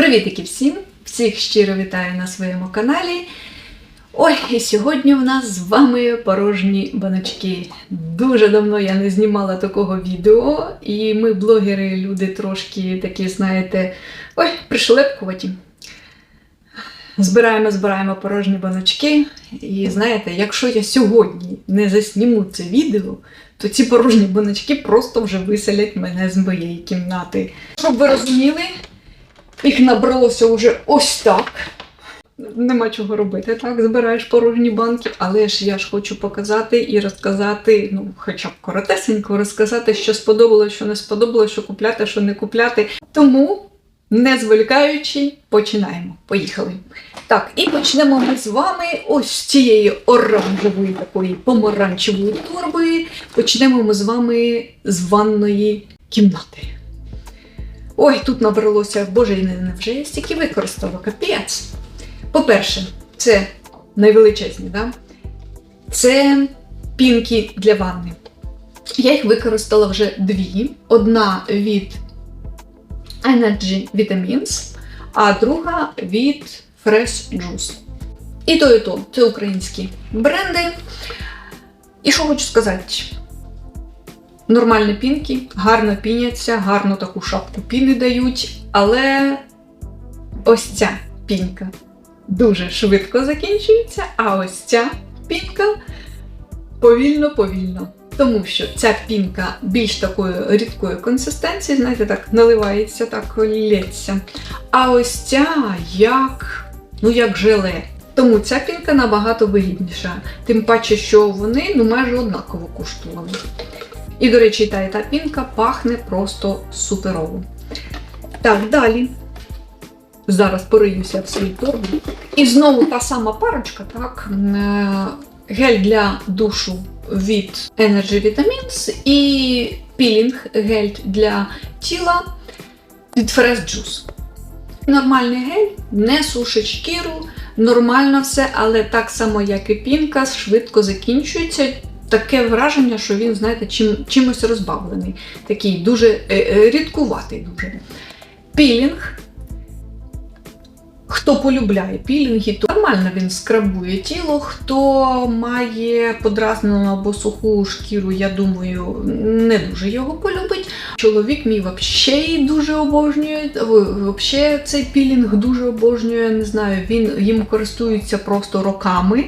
Привітики всім! Всіх щиро вітаю на своєму каналі. Ой, і сьогодні в нас з вами порожні баночки. Дуже давно я не знімала такого відео, і ми, блогери, люди трошки такі, знаєте, ой, пришлепкуваті. Збираємо, збираємо порожні баночки. І знаєте, якщо я сьогодні не засніму це відео, то ці порожні баночки просто вже виселять мене з моєї кімнати. Щоб ви розуміли, їх набралося вже ось так. Нема чого робити, так? Збираєш порожні банки, але ж я ж хочу показати і розказати, ну, хоча б коротесенько розказати, що сподобалось, що не сподобалось, що купляти, що не купляти. Тому, не зволікаючи, починаємо. Поїхали. Так, і почнемо ми з вами ось з цієї оранжевої такої помаранчевої торби. Почнемо ми з вами з ванної кімнати. Ой, тут набралося, боже, я не- невже я стільки використала, капець. По-перше, це найвеличезні, да? це пінки для ванни. Я їх використала вже дві. Одна від Energy Vitamins, а друга від Fresh Juice. І то, і то це українські бренди. І що хочу сказати? Нормальні пінки, гарно піняться, гарно таку шапку піни дають, але ось ця пінка дуже швидко закінчується, а ось ця пінка повільно-повільно. Тому що ця пінка більш такої рідкої консистенції, знаєте, так наливається, так лється. А ось ця як, ну, як желе. Тому ця пінка набагато вигідніша. Тим паче, що вони ну, майже однаково коштували. І, до речі, та і та пінка пахне просто суперово. Так, далі. Зараз пориюся в своїй торбі. І знову та сама парочка, так. е, Гель для душу від Energy Vitamins і пілінг гель для тіла від Fresh Juice. Нормальний гель, не сушить шкіру, нормально все, але так само, як і пінка, швидко закінчується. Таке враження, що він, знаєте, чим, чимось розбавлений. Такий дуже е, е, рідкуватий дуже. Пілінг. Хто полюбляє пілінги, то нормально він скрабує тіло. Хто має подразнену або суху шкіру, я думаю, не дуже його полюбить. Чоловік мій взагалі дуже обожнює. Взагалі цей пілінг дуже обожнює. Не знаю, він їм користується просто роками.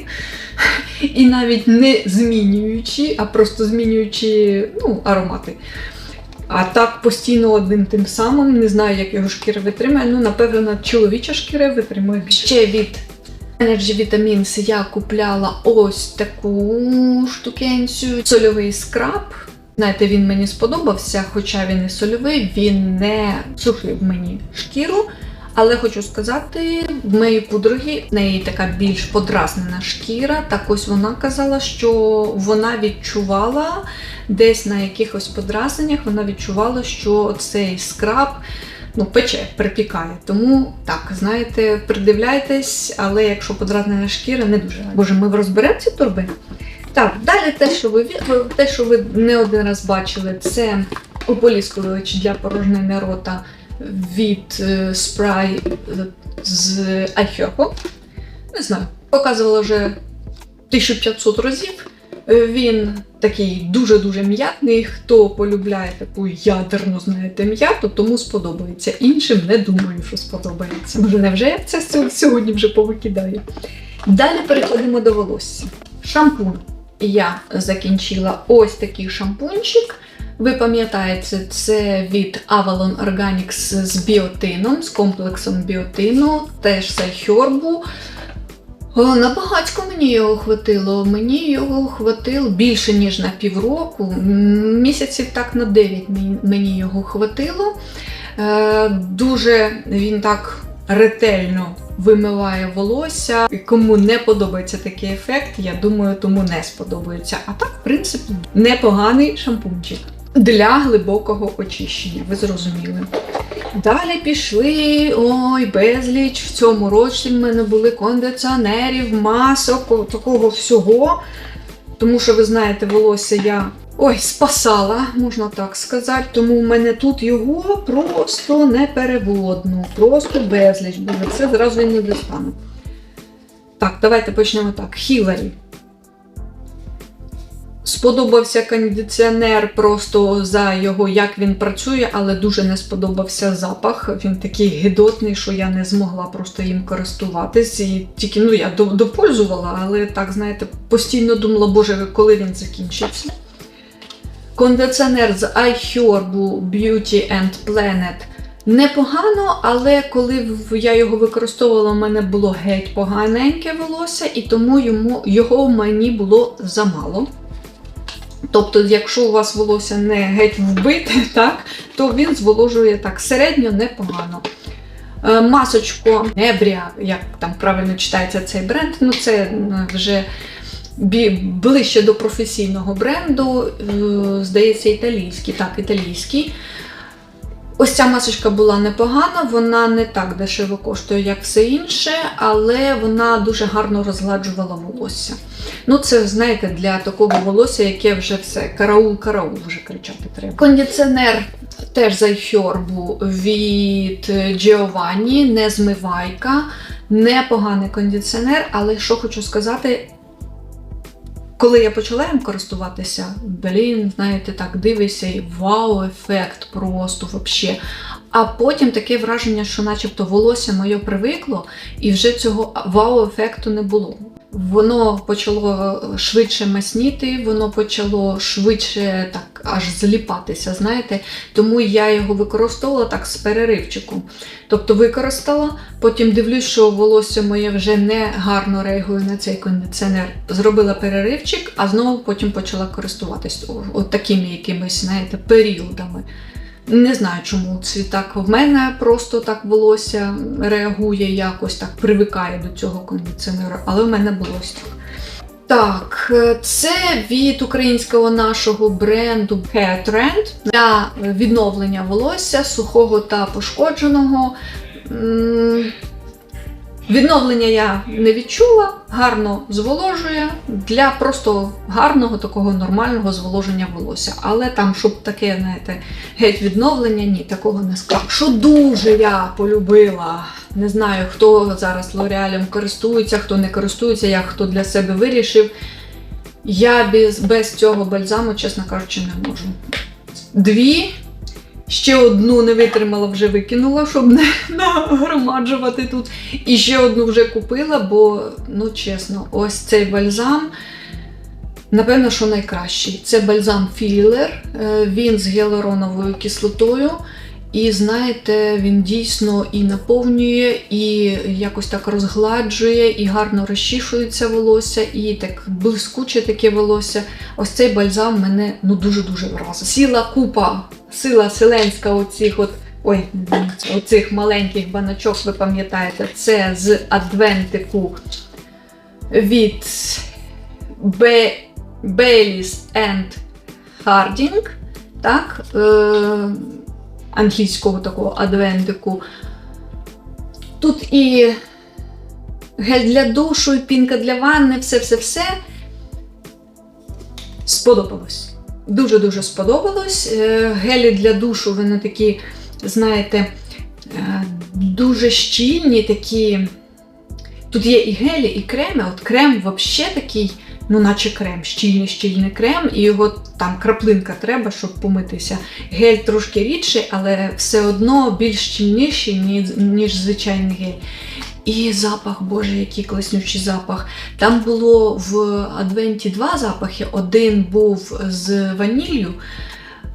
І навіть не змінюючи, а просто змінюючи ну, аромати. А так постійно одним тим самим, не знаю, як його шкіра витримає. Ну, напевно, чоловіча шкіра витримує більше. Ще від Energy Vitamins я купляла ось таку штукенцію. Сольовий скраб. Знаєте, він мені сподобався, хоча він і сольовий, він не сушив мені шкіру. Але хочу сказати, в моєї подруги в неї така більш подразнена шкіра. Так ось вона казала, що вона відчувала десь на якихось подразненнях, вона відчувала, що цей скраб ну, пече, припікає. Тому так, знаєте, придивляйтесь, але якщо подразнена шкіра, не дуже. Боже, ми розберемо ці турби. Так, далі те, що ви те, що ви не один раз бачили, це ополіскувач для порожнини рота від е, спрай е, з iHerb. Не знаю, показувала вже 1500 разів. Е, Він такий дуже-дуже м'ятний. Хто полюбляє таку ядерну, знаєте, м'яту, тому сподобається. Іншим не думаю, що сподобається. Може, невже я це сьогодні вже повикидаю? Далі переходимо до волосся. Шампунь. Я закінчила ось такий шампунчик. Ви пам'ятаєте, це від Avalon Organics з біотином, з комплексом біотину, теж з айхербу. О, На багатько мені його хватило. Мені його хватило більше, ніж на півроку. Місяців так на 9 мені- мені його хватило. Е, Дуже він так ретельно вимиває волосся. Кому не подобається такий ефект, я думаю, тому не сподобається. А так, в принципі, непоганий шампунчик для глибокого очищення. Ви зрозуміли. Далі пішли ой, безліч. В цьому році в мене були кондиціонерів, масок, такого всього. Тому що ви знаєте, волосся я ой, спасала, можна так сказати. Тому в мене тут його просто непереводно, просто безліч буде. Це зразу і не достану. Так, давайте почнемо так. Хіларі. Сподобався кондиціонер просто за його, як він працює, але дуже не сподобався запах. Він такий гидотний, що я не змогла просто їм користуватись. І тільки ну я допользувала, але так, знаєте, постійно думала, боже, коли він закінчиться. Кондиціонер з iHerb Beauty and Planet непогано, але коли я його використовувала, у мене було геть поганеньке волосся, і тому йому, його мені було замало. Тобто, якщо у вас волосся не геть вбите, так, то він зволожує так середньо непогано. Е, Масочко Небрія, як там правильно читається цей бренд, ну це е, вже ближче до професійного бренду, е, здається, італійський. Так, італійський. Ось ця масочка була непогана, вона не так дешево коштує, як все інше, але вона дуже гарно розгладжувала волосся. Ну, це, знаєте, для такого волосся, яке вже все караул-караул вже кричати треба. Кондиціонер теж з айфьорбу від Giovanni, не змивайка, непоганий кондиціонер, але що хочу сказати, коли я почала їм користуватися, блін, знаєте, так дивишся і вау-ефект просто вообще. А потім таке враження, що начебто волосся моє привикло, і вже цього вау-ефекту не було. Воно почало швидше масніти, воно почало швидше так аж зліпатися, знаєте. Тому я його використовувала так з переривчиком. Тобто використала, потім дивлюсь, що волосся моє вже не гарно реагує на цей кондиціонер. Зробила переривчик, а знову потім почала користуватись от такими якимись, знаєте, періодами. Не знаю, чому це так в мене просто так волосся реагує, якось так привикає до цього кондиціонера, але в мене було так. Так, е, це від українського нашого бренду Hair Trend для відновлення волосся сухого та пошкодженого. Відновлення я не відчула, гарно зволожує для просто гарного такого нормального зволоження волосся. Але там, щоб таке, знаєте, геть відновлення, ні, такого не скажу. Що дуже я полюбила. Не знаю, хто зараз лореалем користується, хто не користується, як хто для себе вирішив. Я без, без цього бальзаму, чесно кажучи, не можу. Дві. Ще одну не витримала, вже викинула, щоб не нагромаджувати тут. І ще одну вже купила, бо, ну чесно, ось цей бальзам, напевно, що найкращий. Це бальзам філер, е, він з гіалуроновою кислотою. І знаєте, він дійсно і наповнює, і якось так розгладжує, і гарно розчішується волосся, і так блискуче таке волосся. Ось цей бальзам мене ну дуже-дуже вразив. Сіла купа, сила селенська оцих от. Ой, оцих маленьких баночок, ви пам'ятаєте, це з адвентику від Be- Baileys. Так, е- англійського такого адвентику. Тут і гель для душу, і пінка для ванни, все-все-все. Сподобалось. Дуже-дуже сподобалось. Е, Гелі для душу, вони такі, знаєте, е, дуже щільні, такі. Тут є і гелі, і креми. От крем взагалі такий, ну, наче крем, щільний щільний крем, і його там краплинка треба, щоб помитися. Гель трошки рідший, але все одно більш щільніший, ніж, ніж звичайний гель. І запах, боже, який класнючий запах. Там було в Адвенті два запахи. Один був з ваніллю.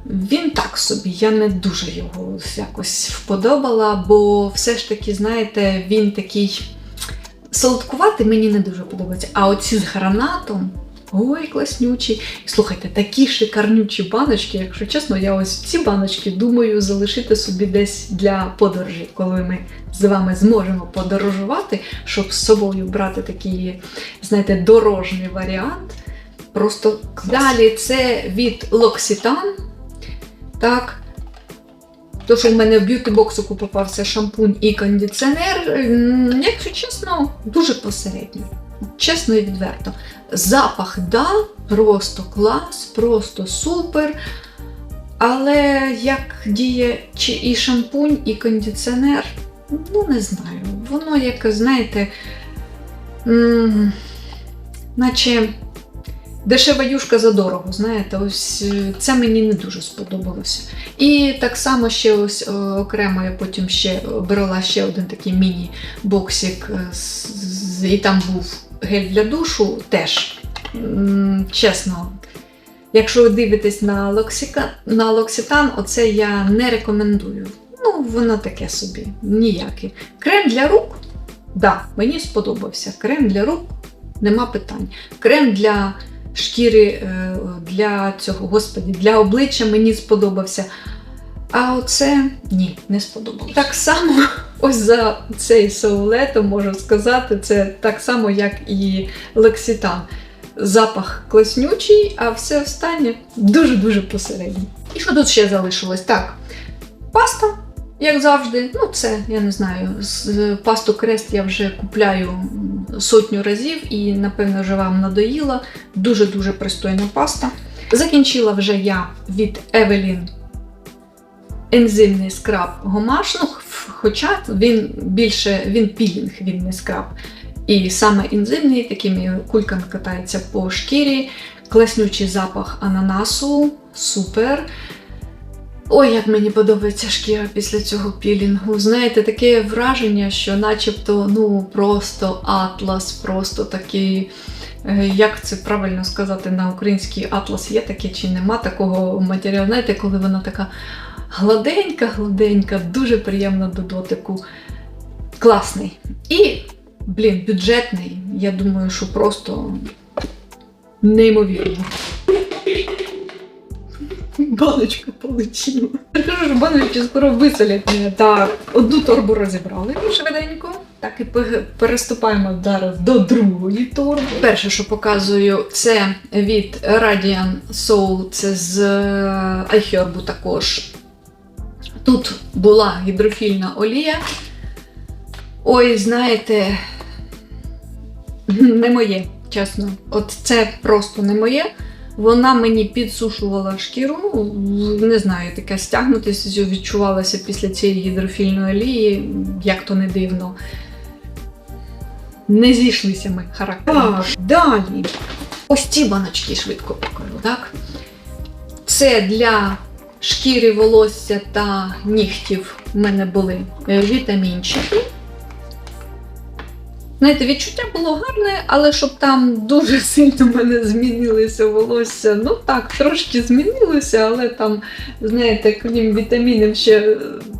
Він так собі, я не дуже його якось вподобала, бо все ж таки, знаєте, він такий солодкуватий мені не дуже подобається. А оці з гранатом. Ой, класнючі. І слухайте, такі шикарнючі баночки, якщо чесно, я ось ці баночки думаю залишити собі десь для подорожі, коли ми з вами зможемо подорожувати, щоб з собою брати такий, знаєте, дорожній варіант. Просто клас. далі це від L'Occitane. Так. То, що в мене в б'юті-боксику попався шампунь і кондиціонер, якщо чесно, дуже посередньо. Чесно і відверто. Запах, да, просто клас, просто супер. Але як діє чи і шампунь, і кондиціонер, ну не знаю. Воно як, знаєте, м, наче дешева юшка за дорого, знаєте, ось е, це мені не дуже сподобалося. І так само ще ось е, окремо я потім ще брала ще один такий міні-боксик, е, і там був гель для душу теж. Чесно, якщо ви дивитесь на, локсика, на локситан, оце я не рекомендую. Ну, воно таке собі, ніяке. Крем для рук, да, мені сподобався. Крем для рук нема питань. Крем для шкіри, е, для цього, господі, для обличчя мені сподобався. А оце ні, не сподобалося. Так само, ось за цей соулето можу сказати, це так само, як і лекситан. Запах класнючий, а все останнє дуже-дуже посередньо. І що тут ще залишилось? Так, паста, як завжди, ну це я не знаю. З пасту Крест я вже купляю сотню разів і, напевно, вже вам надоїла. Дуже-дуже пристойна паста. Закінчила вже я від Evelyn ензимний скраб гомаш, ну, хоча він більше він пілінг, він не скраб. І саме ензимний такими кульками катається по шкірі, класнючий запах ананасу, супер. Ой, як мені подобається шкіра після цього пілінгу. Знаєте, таке враження, що начебто ну просто атлас, просто такий. е, Як це правильно сказати на український атлас є таке чи нема такого матеріалу, знаєте, коли вона така гладенька, гладенька, дуже приємна до дотику. Класний. І, блін, бюджетний. Я думаю, що просто неймовірно. Баночка полетіла. Я кажу, що баночки скоро виселять мене. Так, одну торбу розібрали швиденько. Так і переступаємо зараз до другої торби. Перше, що показую, це від Radiant Soul, це з е, iHerb також. Тут була гідрофільна олія. Ой, знаєте, не моє, чесно. От це просто не моє. Вона мені підсушувала шкіру, ну, не знаю, таке стягнутися відчувалося після цієї гідрофільної олії, як то не дивно. Не зійшлися ми характером. Далі. Ось ці баночки швидко покажу, так? Це для шкіри, волосся та нігтів в мене були вітамінчики. Знаєте, відчуття було гарне, але щоб там дуже сильно в мене змінилося волосся. Ну так, трошки змінилося, але там, знаєте, крім вітамінів, ще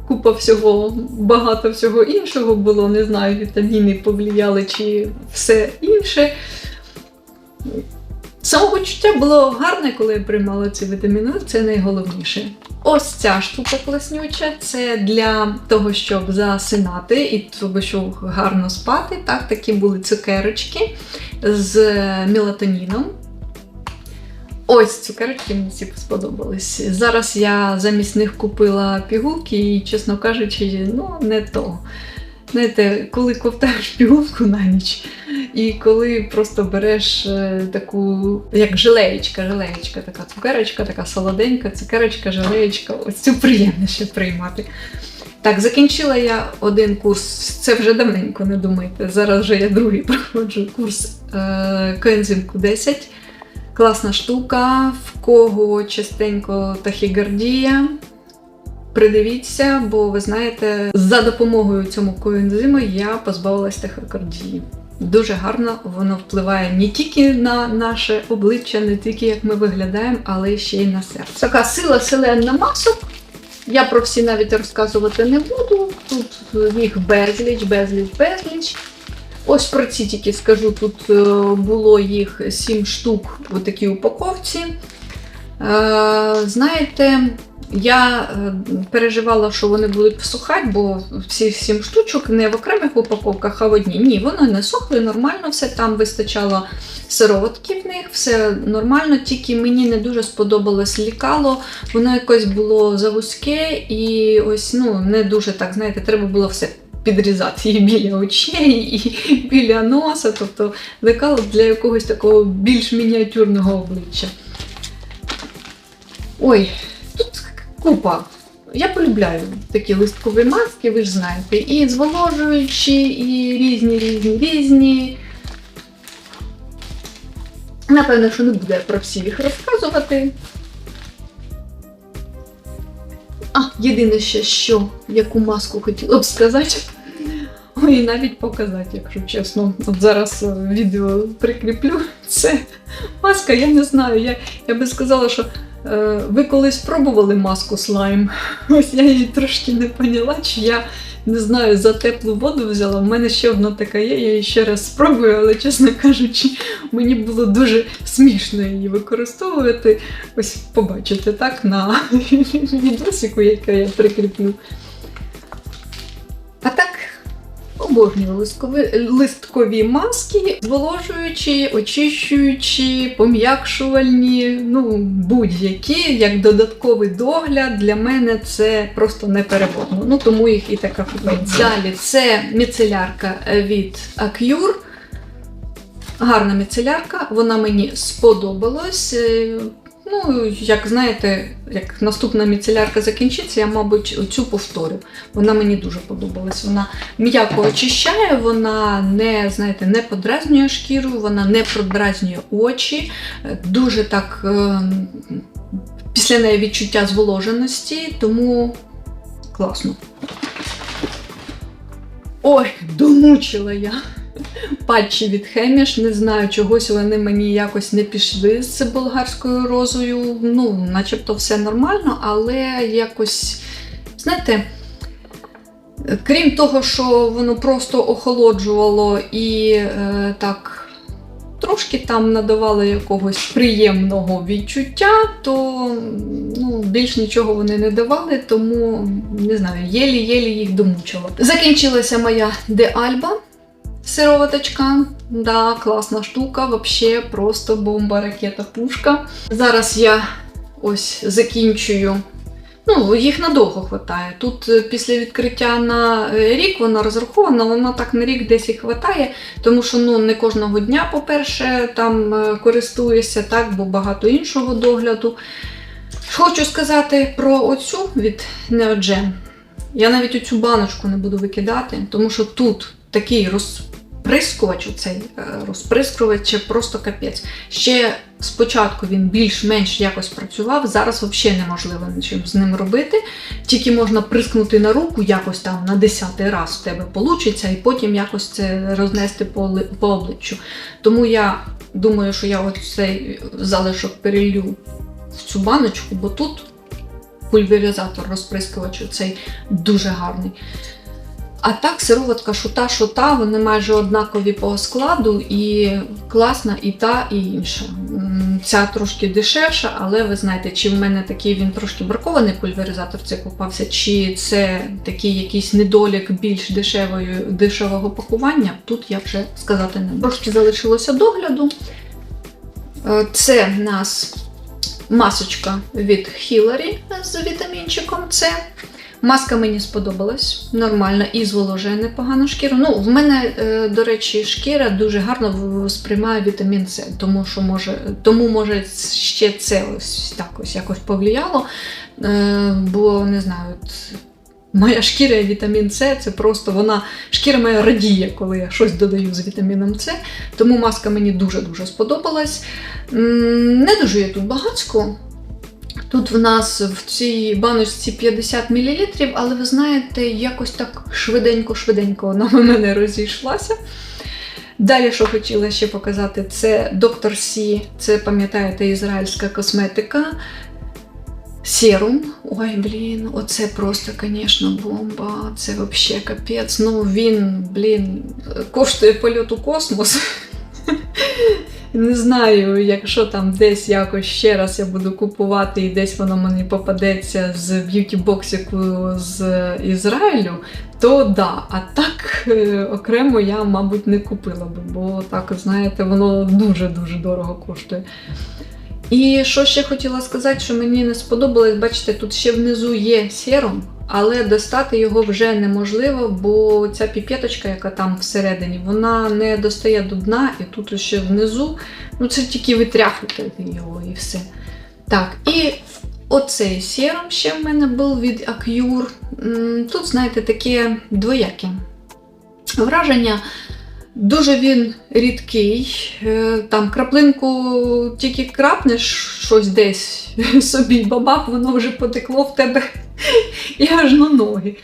купа всього, багато всього іншого було. Не знаю, вітаміни повлияли чи все інше. Самопочуття було гарне, коли я приймала ці вітаміни, це найголовніше. Ось ця штука класнюча, це для того, щоб засинати і щоб гарно спати. Так, такі були цукерочки з мелатоніном. Ось цукерочки мені всі сподобались. Зараз я замість них купила пігулки і, чесно кажучи, ну не то. Знаєте, коли ковтаєш пігулку на ніч, і коли просто береш е, таку, як желеєчка, желеєчка, така цукерочка, така солоденька, цукерочка, желеєчка, ось цю приємніше приймати. Так, закінчила я один курс, це вже давненько, не думайте. Зараз вже я другий проходжу курс е, коензим Q10. Класна штука, в кого частенько тахігардія. Придивіться, бо ви знаєте, за допомогою цьому коензиму я позбавилась тахікардії. Дуже гарно воно впливає не тільки на наше обличчя, не тільки як ми виглядаємо, але ще й на серце. Така сила селена масок. Я про всі навіть розказувати не буду. Тут їх безліч, безліч, безліч. Ось про ці тільки скажу, тут е, було їх 7 штук у такій упаковці. Е, Знаєте, я е, переживала, що вони будуть всухати, бо всі сім штучок не в окремих упаковках, а в одній. Ні, вони не сохли, нормально все. Там вистачало сироватки в них, все нормально, тільки мені не дуже сподобалось лікало. Воно якось було завузьке і ось ну, не дуже так, знаєте, треба було все підрізати її біля очей і біля носа, тобто лекало для якогось такого більш мініатюрного обличчя. Ой, тут купа. Я полюбляю такі листкові маски, ви ж знаєте, і зволожуючі, і різні, різні, різні. Напевно, що не буду я про всі їх розказувати. А, єдине ще, що, яку маску хотіла б сказати. І навіть показати, якщо чесно. От зараз е, відео прикріплю. Це маска, я не знаю. Я, я би сказала, що ви колись пробували маску слайм. Ось я її трошки не поняла, чи я не знаю, за теплу воду взяла. У мене ще одна така є, я її ще раз спробую, але, чесно кажучи, мені було дуже смішно її використовувати. Ось побачите, так, на відосику, яке я прикріплю. Обожнюю листкові, маски, зволожуючі, очищуючі, пом'якшувальні, ну, будь-які, як додатковий догляд, для мене це просто непереворно. Ну, тому їх і така купить. Далі це міцелярка від Acure. Гарна міцелярка, вона мені сподобалась. Ну, як знаєте, як наступна міцелярка закінчиться, я, мабуть, цю повторю. Вона мені дуже подобалась. Вона м'яко очищає, вона не, знаєте, не подразнює шкіру, вона не продразнює очі. Дуже так е, після неї відчуття зволоженості, тому класно. Ой, домучила я патчі від Хеміш. Не знаю, чогось вони мені якось не пішли з болгарською розою. Ну, начебто все нормально, але якось, знаєте, крім того, що воно просто охолоджувало і е, так. Трошки там надавало якогось приємного відчуття, то ну, більш нічого вони не давали, тому не знаю, єлі-єлі їх домучила. Закінчилася моя Де Альба сироваточка. Да, класна штука, вообще просто бомба, ракета, пушка. Зараз я ось закінчую. Ну, їх надовго хватає. Тут е, після відкриття на е, рік вона розрахована, вона так на рік десь і хватає, тому що ну, не кожного дня, по-перше, там е, користуюся, так, бо багато іншого догляду. Хочу сказати про оцю від Neogen. Я навіть оцю баночку не буду викидати, тому що тут такий розприскувач, оцей е, розприскувач, просто капець. Ще спочатку він більш-менш якось працював, зараз взагалі неможливо нічим з ним робити. Тільки можна прискнути на руку, якось там на десятий раз в тебе вийде, і потім якось це рознести по, по обличчю. Тому я думаю, що я цей залишок перелью в цю баночку, бо тут пульверизатор розприскувач цей дуже гарний. А так, сироватка шута, шута, вони майже однакові по складу, і класна і та, і інша. Ця трошки дешевша, але ви знаєте, чи в мене такий він трошки бракований пульверизатор це попався, чи це такий якийсь недолік більш дешевої, дешевого пакування, тут я вже сказати не можу. Трошки залишилося догляду. Е, Це в нас масочка від Hillary з вітамінчиком С. Маска мені сподобалась, нормальна і зволожує непогану шкіру. Ну, в мене, е, до речі, шкіра дуже гарно сприймає вітамін С, тому що може, тому може ще це ось так ось якось повлияло. Е, Бо не знаю, моя шкіра і вітамін С це просто вона шкіра моя радіє, коли я щось додаю з вітаміном С. Тому маска мені дуже-дуже сподобалась. Не дуже є тут багатсько. Тут в нас в цій баночці 50 мл, але ви знаєте, якось так швиденько-швиденько вона в мене розійшлася. Далі, що хотіла ще показати, це Доктор Сі, це пам'ятаєте, ізраїльська косметика. Серум. Ой, блін, оце просто, звісно, бомба. Це взагалі капець. Ну, він, блін, коштує польот у космос. Не знаю, якщо там десь якось ще раз я буду купувати і десь воно мені попадеться з б'юті-боксику з Ізраїлю, то да. А так е, окремо я, мабуть, не купила би, бо так, знаєте, воно дуже-дуже дорого коштує. І що ще хотіла сказати, що мені не сподобалось, бачите, тут ще внизу є серум, але достати його вже неможливо, бо ця піпеточка, яка там всередині, вона не достає до дна, і тут ще внизу, ну це тільки витряхувати його і все. Так, і оцей серум ще в мене був від Acure. Тут, знаєте, таке двояке враження. Дуже він рідкий. Е, Там краплинку тільки крапнеш щось десь собі, бабах, воно вже потекло в тебе і аж на ноги.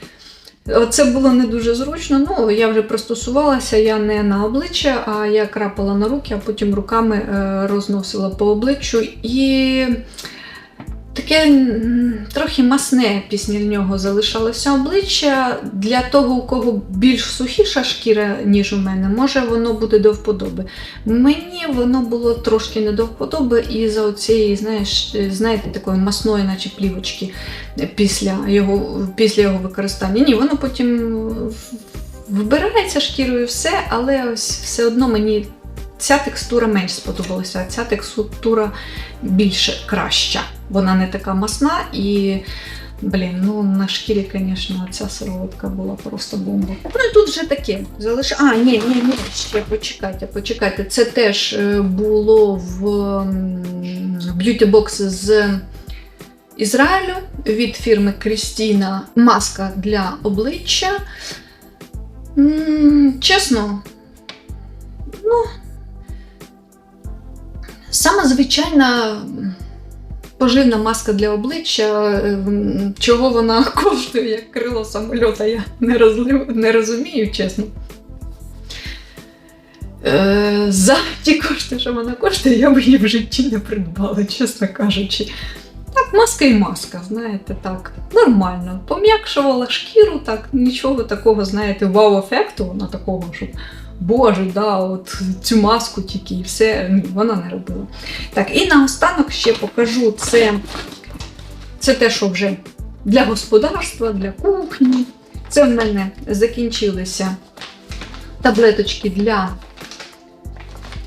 Це було не дуже зручно. Ну, я вже пристосувалася, я не на обличчя, а я крапала на руки, а потім руками е, розносила по обличчю. І таке трохи масне нього залишалося обличчя. Для того, у кого більш сухіша шкіра, ніж у мене, може воно буде до вподоби. Мені воно було трошки не до вподоби із-за оцієї, знаєш, знаєте, такої масної, наче плівочки після його, після його використання. Ні, воно потім вбирається шкірою все, але ось все одно мені ця текстура менш сподобалася, а ця текстура більше краща. Вона не така масна і. Блін, ну на шкірі, звісно, ця сироватка була просто бомба. Ну і тут вже таке. Залиш... А, ні, ні, ні, ще почекайте, почекайте. Це теж е, було в б'юті бокс з Ізраїлю від фірми Крістіна маска для обличчя. М, Чесно, ну, сама звичайна поживна маска для обличчя, ем, чого вона коштує як крило самольота, я не, розлив, не розумію, чесно. Е, за ті кошти, що вона коштує, я б її в житті не придбала, чесно кажучи. Так, маска і маска, знаєте, так, нормально. Пом'якшувала шкіру, так, нічого такого, знаєте, вау-ефекту, вона такого, щоб Боже, да, от цю маску тільки і все, ні, вона не робила. Так, і наостанок ще покажу це, це те, що вже для господарства, для кухні. Це в мене закінчилися таблеточки для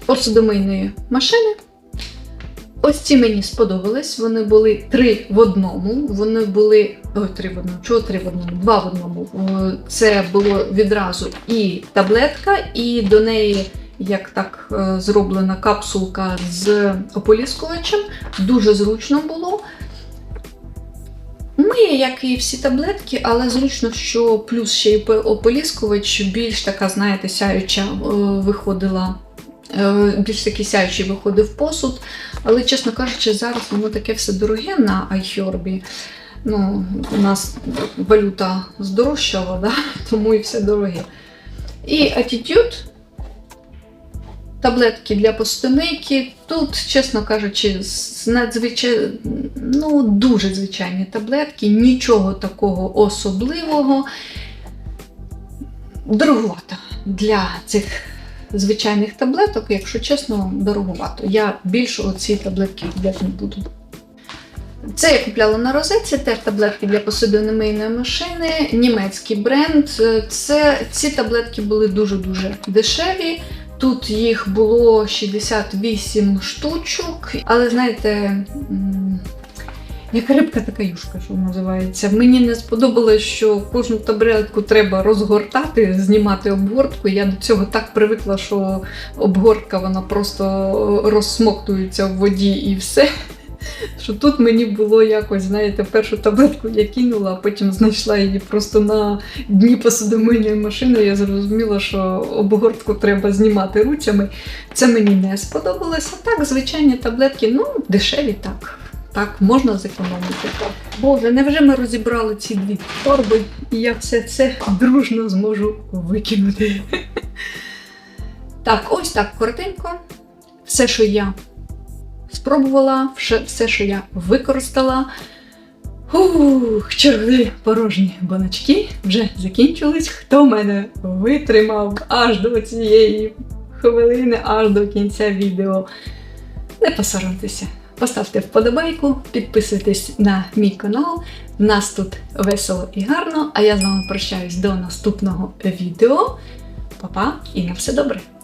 посудомийної машини. Ось ці мені сподобались. Вони були три в одному. Вони були. Ой, три в одному. Чого три в одному? Два в одному. Це було відразу і таблетка, і до неї, як так е, зроблена капсулка з ополіскувачем. Дуже зручно було. Миє, як і всі таблетки, але зручно, що плюс ще й ополіскувач більш така, знаєте, сяюча е, виходила. Е, Більш такий сяючий виходив посуд. Але, чесно кажучи, зараз воно таке все дороге на iHerb. Ну, у нас валюта здорожчала, да? тому і все дороге. І Attitude, таблетки для посудомийки. Тут, чесно кажучи, надзвичай... ну, дуже звичайні таблетки, нічого такого особливого. Дороговато для цих звичайних таблеток, якщо чесно, дороговато. Я більше оці таблетки купляти не буду. Це я купляла на розетці, теж таблетки для посудомийної машини, німецький бренд. Це, ці таблетки були дуже-дуже дешеві. Тут їх було 68 штучок, але знаєте, як рибка, така юшка, що називається. Мені не сподобалось, що кожну таблетку треба розгортати, знімати обгортку. Я до цього так привикла, що обгортка вона просто розсмоктується в воді і все. Що тут мені було якось, знаєте, першу таблетку я кинула, а потім знайшла її просто на дні посудомийної машини. Я зрозуміла, що обгортку треба знімати руцями. Це мені не сподобалося. Так, звичайні таблетки, ну, дешеві так. Так, можна зекономити. Боже, невже ми розібрали ці дві торби, і я все це дружно зможу викинути. Так, ось так коротенько. Все, що я спробувала, все, що я використала. Ух, чергові порожні баночки вже закінчились. Хто мене витримав аж до цієї хвилини, аж до кінця відео. Не посоромтеся. Поставте вподобайку, підписуйтесь на мій канал. У нас тут весело і гарно, а я з вами прощаюсь до наступного відео. Па-па і на все добре!